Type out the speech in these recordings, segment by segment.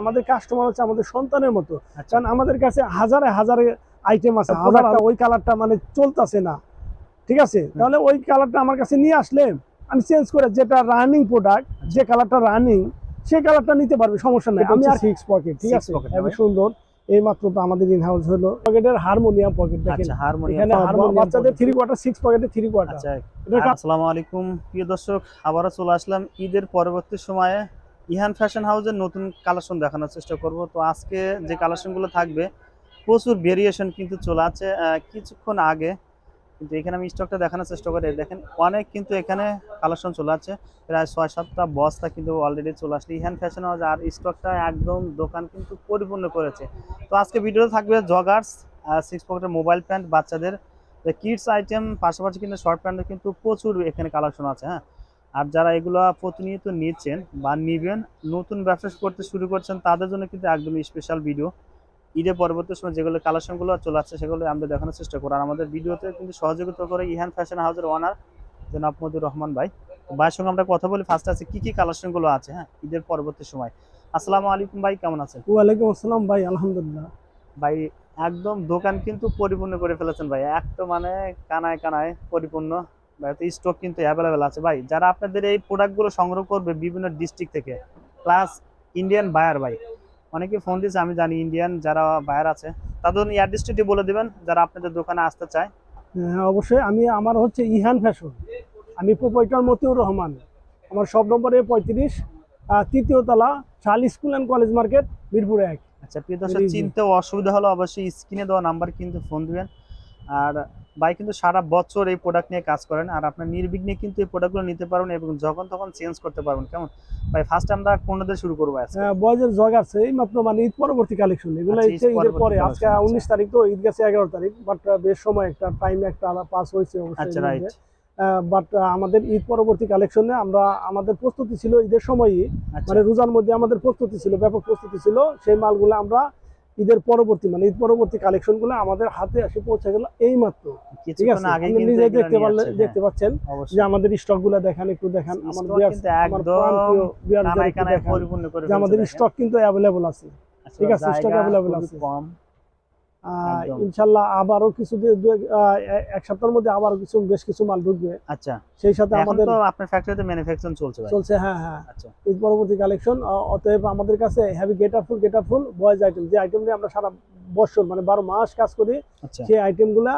আমাদের কাস্টমার হচ্ছে আমাদের সন্তানের মতো। আচ্ছা। কারণ আমাদের কাছে হাজারে হাজারে আইটেম আছে। হাজারটা ওই কালারটা মানে চলতেছে না। ঠিক আছে? তাহলে ওই কালারটা আমার কাছে নিয়ে আসলে আমি চেঞ্জ করে যেটা রানিং প্রোডাক্ট যে কালারটা রানিং সেই কালারটা নিতে পারবে সমস্যা নাই। আমি আর সিক্স পকেট ঠিক আছে? সুন্দর। এই মাত্র তো আমাদের ইন হাউস হলো। পকেটের হারমোনিয়াম পকেট দেখেন। আচ্ছা হারমোনিয়াম এখানে বাচ্চাদের থ্রি কোয়ার্টার সিক্স পকেটে থ্রি কোয়ার্টার আচ্ছা আসসালামু আলাইকুম। প্রিয় দর্শক আবারও চলে আসলাম ঈদের পরবর্তী সময়ে। ইহান ফ্যাশন হাউসের নতুন কালেকশন দেখানোর চেষ্টা করব। তো আজকে যে কালেকশনগুলো থাকবে, প্রচুর ভেরিয়েশন কিন্তু চলে আছে। কিছুক্ষণ আগে কিন্তু এখানে আমি স্টকটা দেখানোর চেষ্টা করি। দেখেন, অনেক কিন্তু এখানে কালেকশন চলে আছে। প্রায় ছয় সাতটা বস্তা কিন্তু অলরেডি চলে আসছে। ইহান ফ্যাশন হাউস আর স্টকটা একদম দোকান কিন্তু পরিপূর্ণ করেছে। তো আজকে ভিডিওতে থাকবে জগার্স সিক্স পকেটের মোবাইল প্যান্ট বাচ্চাদের। কিডস আইটেম পাশাপাশি কিন্তু শর্ট প্যান্টের কিন্তু প্রচুর এখানে কালেকশন আছে হ্যাঁ। আর যারা এগুলো প্রতিনিয়ত নিচ্ছেন বা নিবেন নতুন ব্যবসা করতে শুরু করছেন তাদের জন্য কিন্তু একদম স্পেশাল ভিডিও ঈদের পরবর্তী সময় যেগুলো কালেকশনগুলো চলে আসছে সেগুলো আমরা দেখানোর চেষ্টা করি আর আমাদের ভিডিওতে কিন্তু সহযোগিতা করে ইহান ফ্যাশন হাউসের ওনার জনাব মধুর রহমান ভাই। ভাইয়ের সঙ্গে আমরা কথা বলি। ফার্স্ট আছে কি কি কালেকশনগুলো আছে হ্যাঁ? ঈদের পরবর্তী সময়। আসসালামু আলাইকুম ভাই কেমন আছেন? ওয়ালাইকুম আসসালাম ভাই আলহামদুলিল্লাহ। ভাই একদম দোকান কিন্তু পরিপূর্ণ করে ফেলেছেন ভাই। এক তো মানে কানায় কানায় পরিপূর্ণ। স্টক কিন্তু অ্যাভেলেবেল আছে। ভাই যারা আপনাদের এই প্রোডাক্টগুলো সংগ্রহ করবে বিভিন্ন ডিস্ট্রিক্ট থেকে প্লাস ইন্ডিয়ান বায়ার ভাই অনেকে ফোন দিয়েছে আমি জানি ইন্ডিয়ান যারা বায়ার আছে তাদের ডিস্ট্রিক্টে বলে দিবেন যারা আপনাদের দোকানে আসতে চায়। হ্যাঁ অবশ্যই আমি আমার হচ্ছে ইহান ফ্যাশন আমি প্রোপাইটার মতিউর রহমান। আমার সব নম্বরে পঁয়ত্রিশ তৃতীয় তলা শাল school and college market Mirpur এক। আচ্ছা প্রিয় দর্শক। চিনতে অসুবিধা হলে অবশ্যই স্ক্রিনে দেওয়া নাম্বার কিন্তু ফোন দিবেন। আর ভাই কিন্তু সারা বছর এই প্রোডাক্ট নিয়ে কাজ করেন আর আপনার নির্বিঘ্নে কিন্তু এই প্রোডাক্টগুলো নিতে পারবেন এবং যখন তখন চেঞ্জ করতে পারবেন। কেমন? ভাই ফার্স্ট আমরা কোনটা শুরু করব আজকে? বয়েজের জগ আছে এই মাত্র মানে ঈদ পরবর্তী কালেকশন এগুলো আচ্ছা, ঈদ ঈদের পরে। আজকে collection, উনিশ তারিখ তো ঈদ গেছে এগারো তারিখ বাট বেশ সময় একটা টাইম একটা পাস হয়েছে আচ্ছা রাইট বাট আমাদের ঈদ পরবর্তী কালেকশনে আমরা আমাদের প্রস্তুতি ছিল ঈদের সময়ই। আচ্ছা। মানে রোজার মধ্যে আমাদের প্রস্তুতি ছিল ব্যাপক প্রস্তুতি ছিল সেই মালগুলো আমরা ঈদের পরবর্তী মানে ঈদ পরবর্তী কালেকশনগুলো আমাদের হাতে এসে পৌঁছে গেল এই মাত্র দেখতে পারলে দেখতে পাচ্ছেন হ্যাঁ, যে আমাদের স্টকগুলো দেখেন একটু দেখেন। আমাদের স্টক কিন্তু অ্যাভেলেবল আছে। আচ্ছা, ঠিক আছে, স্টক অ্যাভেলেবল আছে। কম। ইনশাল্লাহ আবারও কিছু এক সপ্তাহের মধ্যে আবার কিছু বেশ কিছু মাল ঢুকবে। আচ্ছা। সেই সাথে আমাদের আপনার ফ্যাক্টরিতে ম্যানুফ্যাকচারিং চলছে চলছে হ্যাঁ হ্যাঁ। আচ্ছা। ঈদ পরবর্তী কালেকশন অতএব আমাদের কাছে heavy get up full get up full boys item যে আইটেম নিয়ে আমরা সারা বছর মানে বারো মাস কাজ করি আচ্ছা। সেই আইটেমগুলা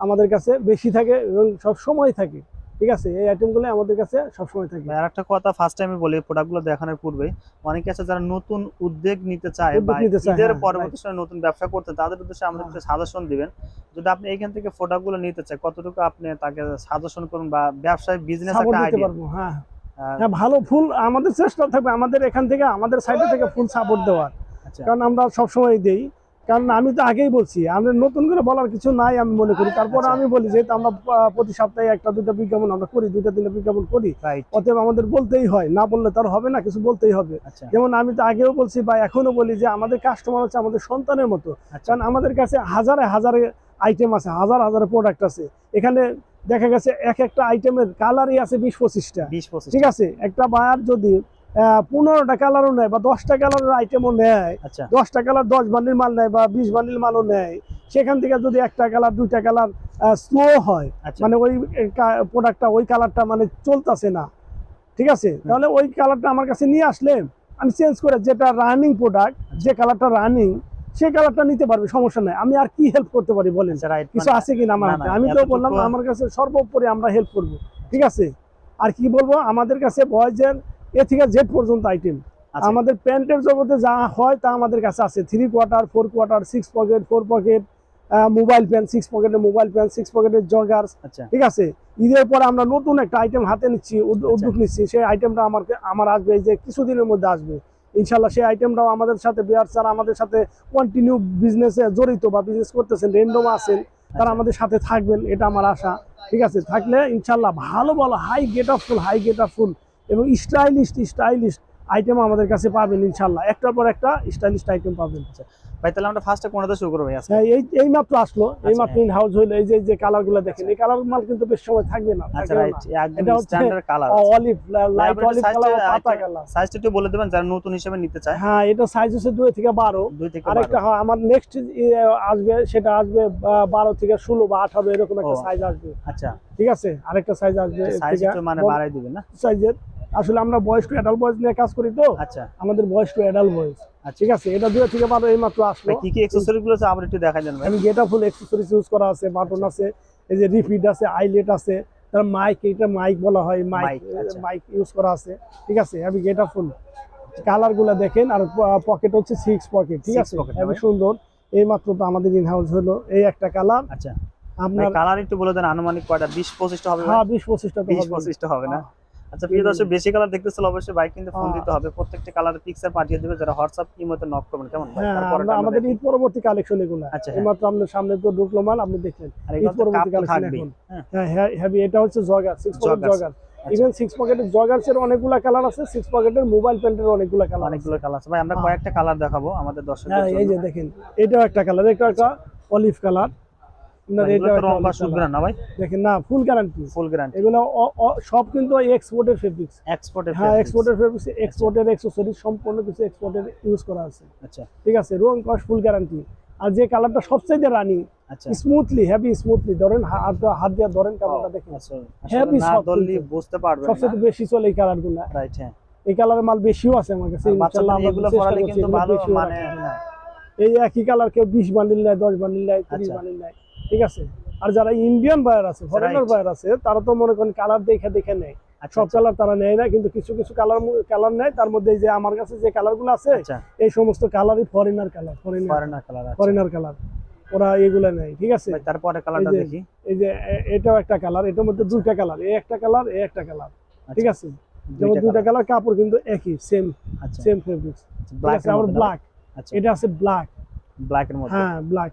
আমাদের কাছে বেশি থাকে এবং সব সময় থাকে। ঠিক আছে এই আইটেমগুলো আমাদের কাছে সব সময় থাকে। ভাই, আরেকটা কথা ফার্স্ট টাইমে বলি প্রোডাক্টগুলো দেখানোর পূর্বে অনেকে আছে যারা নতুন উদ্যোগ নিতে চায় বা ঈদের হ্যাঁ, পরবর্তী সময় নতুন ব্যবসা করতে তাদের উদ্দেশ্যে আমরা হ্যাঁ। একটু সাজেশন দিবেন। যদি আপনি এখান থেকে প্রোডাক্টগুলো নিতে চায় কতটুকু আপনি তাকে সাজেশন করুন বা ব্যবসায় বিজনেস একটা আইডিয়া পারব হ্যাঁ। হ্যাঁ। ভালো ফুল আমাদের চেষ্টা থাকবে আমাদের এখান থেকে আমাদের সাইডে থেকে ফুল সাপোর্ট দেওয়ার। আচ্ছা। কারণ আমরা সবসময় দেই কারণ আমি তো আগেই বলছি আমরা নতুন করে বলার কিছু নাই আমি মনে করি। তারপরে আচ্ছা। আমি বলি যেহেতু আমরা প্রতি সপ্তাহে একটা দুটা বিজ্ঞাপন আমরা করি দুটা তিনটা বিজ্ঞাপন করি। অতএব আমাদের বলতেই হয় না বললে তার হবে না কিছু বলতেই হবে। আচ্ছা। যেমন আমি তো আগেও বলছি বা এখনও বলি যে আমাদের কাস্টমার হচ্ছে আমাদের সন্তানের মতো। আচ্ছা। কারণ আমাদের কাছে হাজারে হাজারে আইটেম আছে হাজার হাজার প্রোডাক্ট আছে। এখানে দেখা গেছে এক একটা আইটেমের কালারই আছে বিশ পঁচিশটা। বিশ পঁচিশ ঠিক আছে? একটা বায়ার যদি পনেরোটা কালারও নেয় বা দশটা কালারের আইটেমও নেয়। আচ্ছা। দশটা কালার দশ বান্ডিল মাল নেয় বা বিশ বান্ডিল মালও নেয়। সেখান থেকে যদি একটা কালার দুইটা কালার স্লো হয় আচ্ছা। মানে ওই প্রোডাক্টটা ওই কালারটা মানে চলতেছে না। ঠিক আছে? তাহলে ওই কালারটা আমার কাছে নিয়ে আসলে আমি চেঞ্জ করে যেটা রানিং প্রোডাক্ট যে কালারটা রানিং সেই কালারটা নিতে পারবে সমস্যা নাই। আমি আর কি হেল্প করতে পারি বলেন? আচ্ছা রাইট কিছু আছে কিনা আমার হাতে? আমি তো বললাম আমার কাছে সর্বোপরি আমরা হেল্প করব। ঠিক আছে? আর কি বলব? আমাদের কাছে বয়েজের এ থেকে জেড পর্যন্ত আইটেম। আচ্ছা। আমাদের প্যান্টের জগতে যা হয় তা আমাদের কাছে আছে। Three quarter four quarter six pocket four pocket mobile pant six পকেটের মোবাইল প্যান্ট সিক্স পকেটের জগার্স আচ্ছা। ঠিক আছে? ঈদের পরে আমরা নতুন একটা আইটেম হাতে নিচ্ছি আচ্ছা। উদ্যোগ নিচ্ছি। সেই আইটেমটা আমার আমার আসবে এই যে কিছুদিনের মধ্যে আসবে। ইনশাল্লাহ সেই আইটেমটাও আমাদের সাথে বিয়ার স্যার আমাদের সাথে কন্টিনিউ বিজনেসে জড়িত বা বিজনেস করতেছেন রেন্ডম আছেন তারা আচ্ছা। আমাদের সাথে থাকবেন এটা আমার আশা। ঠিক আছে? থাকলে ইনশাল্লাহ ভালো ভালো high get off full high get off full এবং স্টাইলিশ স্টাইলিশ আইটেম আমাদের কাছে পাবেন ইনশাল্লাহ। একটার পর একটা স্টাইলিশ আইটেম পাবেন। ভাই তাহলে আমরা ফার্স্টে কোনটা শুরু করব হ্যাঁ এই এই মাত্র আসলো। এই আচ্ছা, মাত্র ইন হাউস হইল এই যে যে কালারগুলো দেখেন এই কালার মাল কিন্তু বেশ সময় থাকবে না আচ্ছা রাইট একদম standard colour olive light olive colour পাতা কালার সাইজটা একটু বলে দেবেন যারা নতুন হিসেবে নিতে চায়। হ্যাঁ এটা সাইজ হচ্ছে দুই থেকে বারো। দুই থেকে আরেকটা। হয় আমার নেক্সট আসবে সেটা আসবে বা- বারো থেকে ষোলো বা আঠারো এরকম একটা সাইজ আসবে। আচ্ছা। ঠিক আছে? আরেকটা সাইজ আসবে সাইজ একটু মানে বড় বাড়াই দিবেন না? সাইজের আসলে আমরা বয়স টু অ্যাডাল্ট বয়স নিয়ে কাজ করি তো। আচ্ছা। আমাদের বয়স টু অ্যাডাল্ট বয়স আচ্ছা। ঠিক আছে এটা দুই থেকে বারো এই মাত্র আসলো কি কি অ্যাকসেসরিজগুলো আছে? আবার একটু দেখাই দেন আমি গেটা ফুল এক্সেসরিজ ইউজ করা আছে বাটন আছে এই যে রিপিট আছে আইলেট আছে তার মাইক এটা মাইক বলা হয় মাইক আচ্ছা। মাইক ইউজ করা আছে। ঠিক আছে আমি গেটা ফুল কালারগুলা দেখেন আর পকেট হচ্ছে সিক্স পকেট ঠিক আছে? খুবই সুন্দর। এই মাত্র তো আমাদের ইন হাউস হলো এই একটা কালার আচ্ছা। আপনার কালার একটু বলে দেন আনুমানিক কয়টা? বিশ পঁচিশটা হবে? হ্যাঁ বিশ পঁচিশটা তো বিশ। পঁচিশটা হবে না? হ্যাঁ। আচ্ছা প্রিয় দর্শক বেশি কালার দেখতেছিল অবশ্যই বাইক কিন্তু ফোন। দিতে হবে। প্রত্যেকটা কালার পিকচার পাঠিয়ে দেবে যারা হোয়াটসঅ্যাপ ইমোতে নক করবেন। কেমন হ্যাঁ তারপরে আমাদের ঈদ পরবর্তী কালেকশন এগুলো। আচ্ছা, হ্যাঁ। এইমাত্র আমাদের সামনে তো ঢুকলো মাল আপনি দেখলেন। ঈদ পরবর্তী কালেকশন এখন। হ্যাঁ। হ্যাঁ এটা হচ্ছে jogger six pocket jogger even six পকেটের জগার্স এর অনেকগুলা কালার আছে সিক্স পকেটের মোবাইল প্যান্টের অনেকগুলা কালার আছে। অনেকগুলো কালার আছে। ভাই আমরা। কয়েকটা কালার দেখাবো আমাদের দর্শকদের এই যে দেখেন এটাও একটা কালার এটা একটা অলিভ কালার না ভাই দেখেন না ফুল গ্যারান্টি ফুল গ্যারান্টি এগুলো অ- অ- সব কিন্তু এক্সপোর্টের ফেব্রিক্স এক্সপোর্টের হ্যাঁ এক্সপোর্টের ফেব্রিক্স এক্সপোর্টের এক্সেসরিজ সম্পূর্ণ কিছু এক্সপোর্টের ইউজ করা আছে। আচ্ছা। ঠিক আছে রং কস ফুল গ্যারান্টি আর যে কালারটা সবচেয়ে রানিং আচ্ছা। স্মুথলি হেভি স্মুথলি ধরেন হাত হাত দিয়ে ধরেন কালারটা দেখেন। আচ্ছা। বুঝতে পারবেন সবচেয়ে বেশি চলে এই রাইট হ্যাঁ। এই কালারের মাল বেশিও আছে আমার কাছে ইনশাআল্লাহ এগুলো পরালে কিন্তু ভালো মানে এই একই কালার কেউ বিশ বান্ডিল নেয় দশ বান্ডিল নেয় তিরিশ আচ্ছা। বান্ডিল নেয়। ঠিক আছে? আর যারা ইন্ডিয়ান বায়ার আছে ফরেনার বায়ার আছে তারা তো মনে করেন কালার দেখে দেখে নেয়। আচ্ছা সব কালার তারা নেয় না কিন্তু কিছু কিছু কালার কালার নেয়। তার মধ্যে যে আমার কাছে যে কালারগুলো আছে আচ্ছা। এই সমস্ত কালারই foreigner colour foreigner colour foreigner colour ওরা এগুলো নেয় ঠিক আছে? তারপরে কালারটা দেখি। এই যে এটাও একটা কালার এটার মধ্যে দুইটা কালার এই একটা কালার এই একটা কালার ঠিক আছে? যেমন দুইটা কালার কাপড় কিন্তু একই সেম আচ্ছা। সেম ফেব্রিক্স ব্ল্যাক আবার ব্ল্যাক আচ্ছা। এটা আছে ব্ল্যাক ব্ল্যাক এর মধ্যে। হ্যাঁ ব্ল্যাক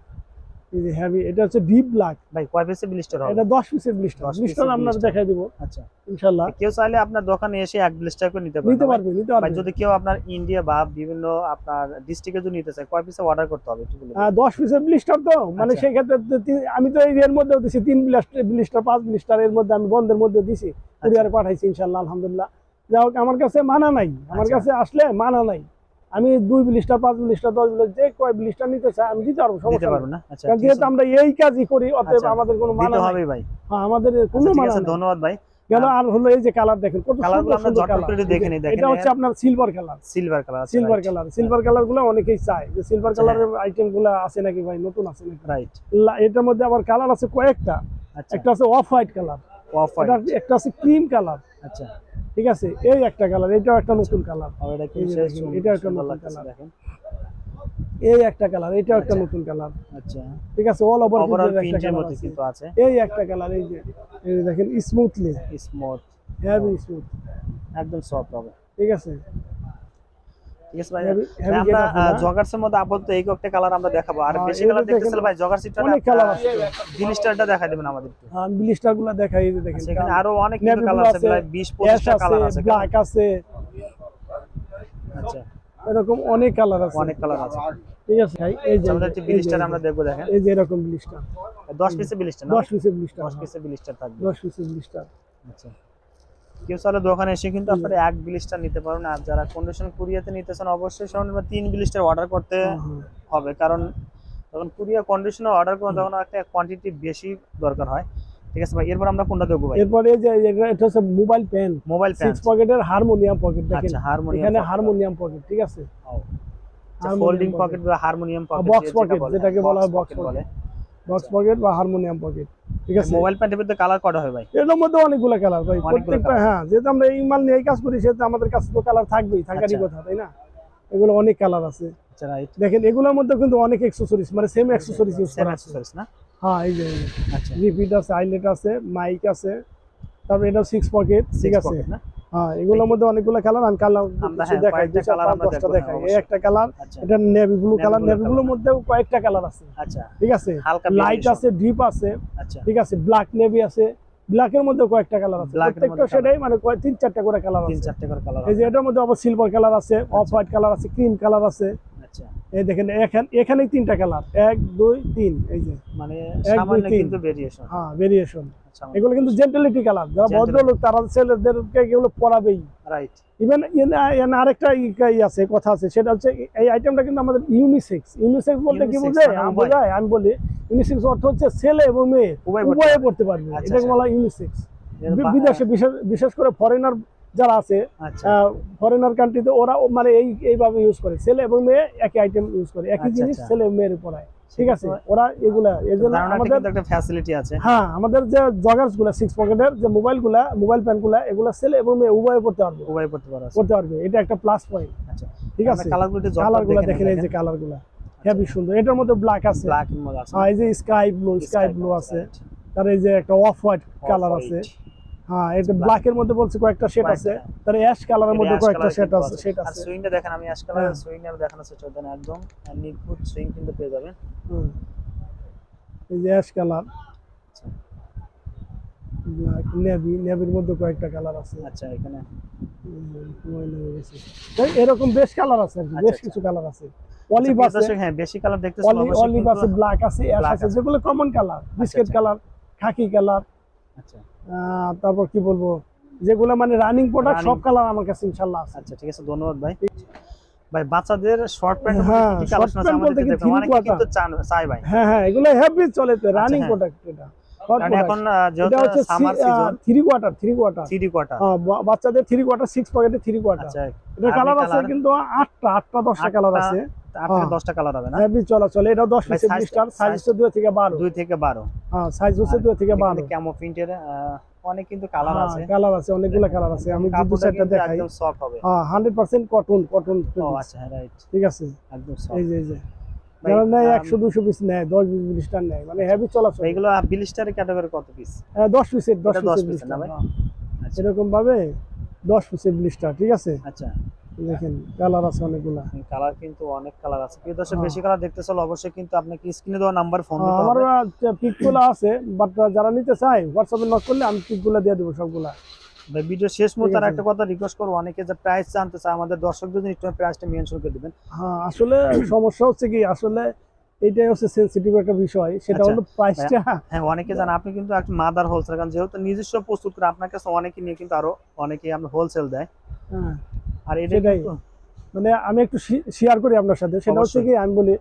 হেভি এটা হচ্ছে ডিপ ব্ল্যাক ভাই কয় ব্লিস্টার হবে? এটা 10 পিসের ব্লিস্টার 10 ব্লিস্টার piece-এর আপনাদের blister। দেখাই দিব। আচ্ছা। ইনশাআল্লাহ। কেউ চাইলে আপনার দোকানে এসে এক ব্লিস্টার করে নিতে নিতে পারবে নিতে যদি কেউ আপনার ইন্ডিয়া বা বিভিন্ন আপনার ডিস্ট্রিক্টে যদি নিতে চায় কয় পিসে অর্ডার করতে হবে একটু বলে দিন। 10 পিসের ব্লিস্টার তো। মানে আচ্ছা। সেই ক্ষেত্রে আমি তো এই এর মধ্যে দিছি তিন ব্লিস্টার ব্লিস্টার পাঁচ ব্লিস্টার এর মধ্যে আমি বন্ধের মধ্যে দিছি। আচ্ছা। কুরিয়ারে পাঠাইছি ইনশাআল্লাহ আলহামদুলিল্লাহ। যাই হোক আমার কাছে মানা নাই। আমার আচ্ছা। কাছে আসলে মানা নাই। আমি দুই ব্লিস্টার পাঁচ ব্লিস্টার দশ ব্লিস্টার যে কয় ব্লিস্টার নিতে চাই আমি দিতে পারব সমস্যা পারব না? আচ্ছা যেহেতু আমরা এই কাজই করি অতএব আচ্ছা, আমাদের কোনো মানা হবে ভাই। হ্যাঁ, আমাদের কোনো আচ্ছা, ঠিক মানা ধন্যবাদ ভাই। গেল আর হলো এই যে কালার দেখেন কত সুন্দর সুন্দর কালার। দেখে নিই, দেখেন এটা হচ্ছে আপনার silver colour silver colour silver colour silver কালারগুলো অনেকেই চায় যে সিলভার কালারের আইটেমগুলো আছে নাকি ভাই নতুন আছে নাকি? রাইট এটার মধ্যে আবার কালার আছে কয়েকটা। একটা আছে অফ হোয়াইট কালার অফ এটা একটা আছে ক্রিম কালার আচ্ছা। ঠিক আছে? এই একটা কালার এটাও একটা নতুন কালার এটা একটা নতুন কালার দেখেন। এই একটা কালার এটাও একটা আচ্ছা। নতুন কালার আচ্ছা। ঠিক আছে? অল ওভার ওভারঅল প্রিন্টের মধ্যে কিন্তু আছে। এই একটা কালার এই যে এই দেখেন স্মুথলি স্মুথ হেভি স্মুথ একদম সফট হবে। ঠিক আছে? ঠিক আছে ভাই Heavy- ভাই, heavy আমরা get up না? জগার্স এর মধ্যে আপাতত এই কয়েকটা কালার আমরা দেখাবো। আর বেশি কালার দেখতেছিল ভাই জগার সিটটা অনেক colour আছে। জিনিসটা দেখাই দিবেন আমাদের একটু। আমি দেখাই এই দেখেন আরও অনেক Navy কালার আছে আছে, প্রায় 20 অ্যাশ 25টা কালার আছে আছে। ব্ল্যাক আছে। আচ্ছা। এরকম অনেক কালার আছে। অনেক কালার আছে। ঠিক আছে ভাই এই যে আমাদের যে, ব্লিস্টার আমরা দেখব দেখেন। এই যে এরকম ব্লিস্টার 10 পিসে ব্লিস্টার না? 10 পিসের ব্লিস্টার 10 পিসে ব্লিস্টার থাকবে। 10 পিসের ব্লিস্টার আচ্ছা। কেউ চাইলে দোকানে এসে কিন্তু আপনারা এক ব্লিস্টার নিতে পারবেন। আর যারা কন্ডিশন কুরিয়াতে নিতে চান অবশ্যই সর্বনিম্ন তিন ব্লিস্টার অর্ডার করতে হবে। কারণ যখন কুরিয়া কন্ডিশনে অর্ডার করুন তখন একটা কোয়ান্টিটি বেশি দরকার হয়। ঠিক আছে ভাই এরপর আমরা কোনটা দেখব ভাই? এরপরে এই যে এটা হচ্ছে mobile pen mobile pant six পকেটের হারমোনিয়াম পকেট দেখেন। আচ্ছা হারমোনিয়াম এখানে হারমোনিয়াম পকেট ঠিক আছে? ফোল্ডিং পকেট বা হারমোনিয়াম পকেট box pocket, যেটাকে বলা হয় বক্স বলে। বক্স পকেট বা হারমোনিয়াম পকেট ঠিক আছে? মোবাইল প্যান্টের ভিতরে কালার কটা হয় ভাই? এর মধ্যে অনেকগুলো কালার ভাই। প্রত্যেকটা হ্যাঁ যেহেতু আমরা এই মাল নিয়ে কাজ করি সেহেতু আমাদের কাছে তো কালার থাকবেই থাকারই আচ্ছা। কথা তাই না? এগুলো অনেক কালার আছে। আচ্ছা দেখেন এগুলোর মধ্যে কিন্তু অনেক এক্সেসরিজ মানে সেম এক্সেসরিজ ইউজ করা আছে। না? হ্যাঁ এই যে আচ্ছা। রিপিট আছে আইলেট আছে মাইক আছে তারপর এটা সিক্স পকেট ঠিক আছে? না? হ্যাঁ এগুলোর মধ্যে অনেকগুলো কালার আমি কালার হ্যাঁ, দেখাই দশটা দেখাই। এই একটা কালার আচ্ছা। এটা নেভি ব্লু কালার নেভি ব্লুর মধ্যেও কয়েকটা কালার আছে। আচ্ছা। ঠিক আছে? লাইট আছে ডিপ আছে আচ্ছা। ঠিক আছে? ব্ল্যাক নেভি আছে। ব্ল্যাকের মধ্যে কয়েকটা কালার আছে। প্রত্যেকটা সেটাই মানে তিন চারটা করে কালার তিন আছে। চারটে করে কালার এই যে এটার মধ্যে আবার সিলভার কালার আছে অফ হোয়াইট কালার আছে ক্রিম কালার আছে। আচ্ছা। এই দেখেন এখানে তিনটা কালার এক দুই তিন এই যে। মানে সামান্য কিন্তু ভেরিয়েশন হ্যাঁ ভেরিয়েশন এগুলো কিন্তু জেন্টালিটি কালার যারা ভদ্রলোক তারা ছেলেদেরকে এগুলো পরাবেই। রাইট ইভেন আরেকটা ই- ই আছে কথা আছে সেটা হচ্ছে এই আইটেমটা কিন্তু আমাদের ইউনিসেক্স ইউনিসেক্স বলতে কি বোঝায় মানে। বোঝায় আমি বলি ইউনিসেক্স অর্থ হচ্ছে ছেলে এবং মেয়ে উভয় পড়তে পারবে। আচ্ছা, এটাকে আচ্ছা। বলা ইউনিসেক্স বিদেশে বিশেষ বিশেষ করে ফরেনার যারা আছে আচ্ছা। ফরেনার কান্ট্রিতে ওরা মানে এই এইভাবে ইউজ করে। ছেলে এবং মেয়ে একই আইটেম ইউজ করে। একই আচ্ছা, জিনিস আচ্ছা। ছেলে মেয়ের পড়ায় ঠিক আছে? ওরা এগুলা এর জন্য আমাদের একটা ফ্যাসিলিটি আছে। হ্যাঁ আমাদের যে জগার্সগুলা সিক্স পকেটের যে মোবাইলগুলা মোবাইল প্যানগুলা এগুলা ছেলে এবং মেয়ে উভয়ে পড়তে পারবে। উভয় পড়তে পারো আছে। করতে পারবে। এটা একটা প্লাস পয়েন্ট আচ্ছা। ঠিক আছে? কালারগুলো কালারগুলা দেখেন। এই যে কালারগুলা। হেভি সুন্দর। এটার মধ্যে ব্ল্যাক আছে। ব্ল্যাক এর মধ্যে আছে। হ্যাঁ এই যে স্কাই ব্লু স্কাই ব্লু আছে। তার এই যে একটা অফ হোয়াইট কালার আছে। হ্যাঁ এটা ব্ল্যাক এর মধ্যে বলছে কয়েকটা শেড আছে। তার অ্যাশ কালারের মধ্যে কয়েকটা শেড আছে শেড আছে। সুইংটা দেখেন আমি অ্যাশ কালার হ্যাঁ। সুইং এর দেখানো চেষ্টা করতেন একদম। নিখুঁত সুইং কিন্তু পেয়ে যাবেন। এই যে অ্যাশ কালার আচ্ছা। ব্ল্যাক নেভি নেভির মধ্যে কয়েকটা কালার আছে। আচ্ছা এখানে। এরকম বেশ কালার আছে আচ্ছা, বেশ আচ্ছা। কিছু কালার আছে। অলিভ আছে। হ্যাঁ বেশি কালার দেখতে অলি- অলিভ আছে ব্ল্যাক আছে অ্যাশ আছে। যেগুলো common colour biscuit. Colour khaki colour আচ্ছা। তারপর কি বলব? যেগুলো মানে রানিং প্রোডাক্ট সব কালার আমার কাছে ইনশাআল্লাহ আছে। আচ্ছা ঠিক আছে ধন্যবাদ ভাই। ভাই বাচ্চাদের শর্ট প্যান্ট হ্যাঁ, কি কালেকশন আছে আমাদের বলতে কি দেখো three কিন্তু চান চাই ভাই। হ্যাঁ হ্যাঁ এগুলো হেভি চলে তো রানিং হ্যাঁ। প্রোডাক্ট এটা। Hot কারণ এখন যেহেতু হচ্ছে summer season three quarter three quarter three quarter বাচ্চাদের থ্রি কোয়ার্টার সিক্স পকেটে থ্রি কোয়ার্টার আচ্ছা এটা কালার আছে কিন্তু আটটা আটটা দশটা কালার আছে। আট থেকে হ্যাঁ। দশটা কালার হবে না? হেভি চলাচল এটাও দশ পিসের size- ব্লিস্টার সাইজ হচ্ছে দুই থেকে বারো। দুই থেকে বারো। হ্যাঁ সাইজ হচ্ছে দুই থেকে বারো। ক্যামো প্রিন্টের অনেক কিন্তু কালার আছে। কালার আছে অনেকগুলো কালার আছে। আমি যে দু কাপড়টা চারটা কিন্তু দেখাই। একদম সফট হবে। হ্যাঁ কটন কটন ও আচ্ছা রাইট ঠিক আছে? একদম এই যে এই যে। যারা নেয় একশো দুশো পিস নেয় ব্লিস্টার নেয়। মানে হেভি চলাচল। এইগুলো বিলিস্টারের ক্যাটাগরি কত পিস পিসের 10 পিসের না ভাই? এরকম ভাবে দশ পিসের ব্লিস্টার ঠিক আছে? আচ্ছা। দেখেন কালার আছে অনেকগুলা। কালার কিন্তু অনেক কালার আছে। প্রিয় দর্শক হ্যাঁ। বেশি কালার দেখতে চাইলে অবশ্যই কিন্তু আপনাকে স্ক্রিনে দেওয়া নাম্বার ফোন হ্যাঁ, দিতে আমার হবে। পিকগুলো আছে বাট যারা নিতে চায় হোয়াটসঅ্যাপে নক করলে আমি পিকগুলো দিয়ে দেবো সবগুলা। ভিডিও শেষ মুহূর্তে আর একটা কথা রিকোয়েস্ট করব। অনেকে যে প্রাইস জানতে চায় আমাদের দর্শকদের জন্য একটু প্রাইসটা মেনশন করে দিবেন। হ্যাঁ আসলে সমস্যা হচ্ছে কি আসলে এইটাই হচ্ছে সেন্সিটিভ একটা বিষয়। সেটা আচ্ছা, হলো প্রাইসটা হ্যাঁ অনেকে জানে আপনি কিন্তু একটা মাদার হোলসেল কারণ যেহেতু নিজস্ব প্রস্তুত করে আপনার কাছে অনেকে নিয়ে কিন্তু আরও অনেকে আমরা হোলসেল দেয়। হ্যাঁ। আর এটা সেটাই। কিন্তু মানে আমি একটু শেয়ার করি আপনার সাথে। সেটা হচ্ছে কি আমি বলি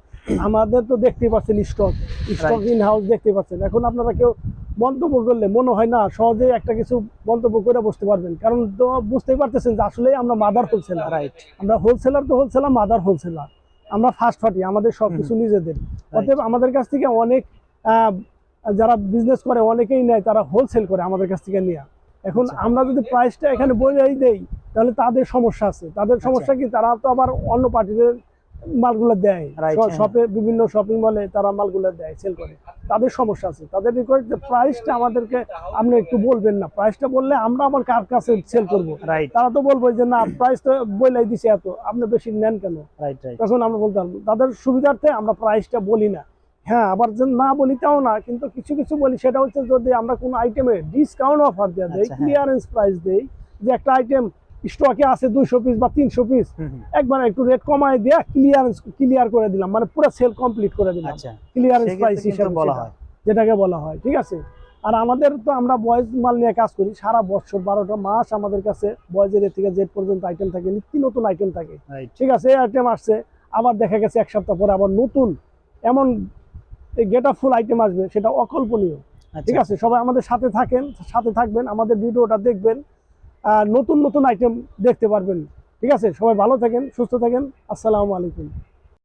আমাদের তো দেখতেই পাচ্ছেন স্টক স্টক ইন হাউস দেখতে পাচ্ছেন। এখন আপনারা কেউ মন্তব্য করলে মনে হয় না সহজে একটা কিছু মন্তব্য করে বসতে পারবেন। কারণ তো বুঝতেই পারতেছেন যে আসলে আমরা মাদার হোলসেলার রাইট আমরা হোলসেলার তো হোলসেলার মাদার হোলসেলার আমরা ফার্স্ট পার্টি আমাদের সবকিছু নিজেদের। অতএব আমাদের কাছ থেকে অনেক যারা বিজনেস করে অনেকেই নেয় তারা হোলসেল করে আমাদের কাছ থেকে নিয়ে। এখন আচ্ছা। আমরা যদি প্রাইসটা এখানে বোঝাই দেই তাহলে তাদের সমস্যা আছে। তাদের আচ্ছা। সমস্যা কি? তারা তো আবার অন্য পার্টিদের মালগুলো দেয়। হ্যাঁ। শপে বিভিন্ন শপিং মলে তারা মালগুলো দেয় সেল করে। তাদের সমস্যা আছে। তাদের রিকোয়েস্ট যে প্রাইসটা আমাদেরকে আপনি একটু বলবেন না। প্রাইসটা বললে আমরা আবার কার কাছে সেল করব? তারা তো বলব যে না প্রাইস তো বইলাই দিছে এত। আপনি বেশি নেন কেন? তখন আমরা বলতাম তাদের সুবিধার্থে আমরা প্রাইসটা বলি না। হ্যাঁ আবার যে না বলি তাও না কিন্তু কিছু কিছু বলি সেটা হচ্ছে যদি আমরা কোনো আইটেমে ডিসকাউন্ট অফার দেওয়া দেই হ্যাঁ। ক্লিয়ারেন্স প্রাইস দেই যে একটা আইটেম স্টকে আছে দুইশো পিস বা তিনশো পিস একবার একটু রেট কমায় দিয়ে ক্লিয়ারেন্স ক্লিয়ার করে দিলাম মানে পুরো সেল কমপ্লিট করে দিলাম। আচ্ছা ক্লিয়ারেন্স প্রাইস হিসাবে বলা হয়। যেটাকে বলা হয় ঠিক আছে? আর আমাদের তো আমরা বয়েজ মাল নিয়ে কাজ করি সারা বছর বারোটা মাস আমাদের কাছে বয়েজের এর থেকে জেড পর্যন্ত আইটেম থাকে নিত্য নতুন আইটেম থাকে। ঠিক আছে এই আইটেম আসছে আবার দেখা গেছে এক সপ্তাহ পরে আবার নতুন এমন গেট গেটা ফুল আইটেম আসবে সেটা অকল্পনীয়। ঠিক আচ্ছা আছে? সবাই আমাদের সাথে থাকেন সাথে থাকবেন আমাদের ভিডিওটা দেখবেন আর নতুন নতুন আইটেম দেখতে পারবেন। ঠিক আছে? সবাই ভালো থাকেন সুস্থ থাকেন। আসসালামু আলাইকুম।